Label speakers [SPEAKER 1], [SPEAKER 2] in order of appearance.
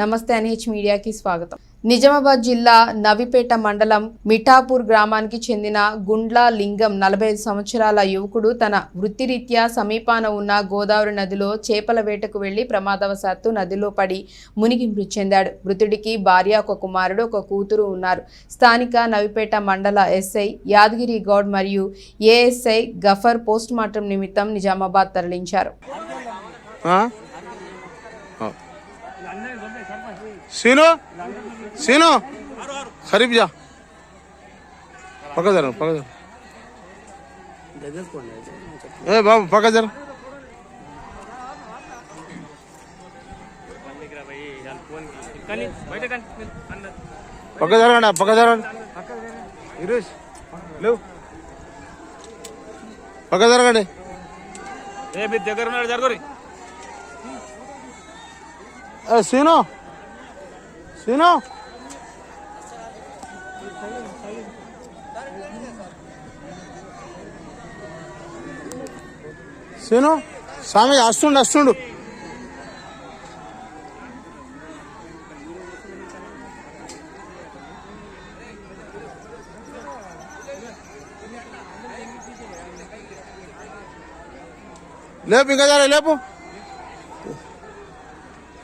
[SPEAKER 1] నమస్తే ఎన్హెచ్ మీడియాకి స్వాగతం. నిజామాబాద్ జిల్లా నవిపేట మండలం మిఠాపూర్ గ్రామానికి చెందిన గుండ్ల లింగం నలభై ఐదు సంవత్సరాల యువకుడు తన వృత్తిరీత్యా సమీపాన ఉన్న గోదావరి నదిలో చేపల వేటకు వెళ్ళి ప్రమాదవశాత్తు నదిలో పడి మునిగి మృతి చెందాడు. మృతుడికి భార్య ఒక కుమారుడు ఒక కూతురు ఉన్నారు. స్థానిక నవిపేట మండల ఎస్ఐ యాదగిరి గౌడ్ మరియు ఏఎస్ఐ గఫర్ పోస్టుమార్టం నిమిత్తం నిజామాబాద్ తరలించారు.
[SPEAKER 2] సీను? సీను? ఖరీఫ్ జా. పక్క జర పక్క
[SPEAKER 3] జర. ఏ బాబు
[SPEAKER 2] పక్క జర. పక్క జరగండి పక్క జరగండి. ఇరేష్ లేవు. పక్క జరగండి.
[SPEAKER 3] ఏ మీ దగ్గర ఉన్నాడు జరగరు.
[SPEAKER 2] ఏ సీను? సీను? సీను? స్వామి వస్తుండు వస్తుండు లేపు ఇంకా లేపు.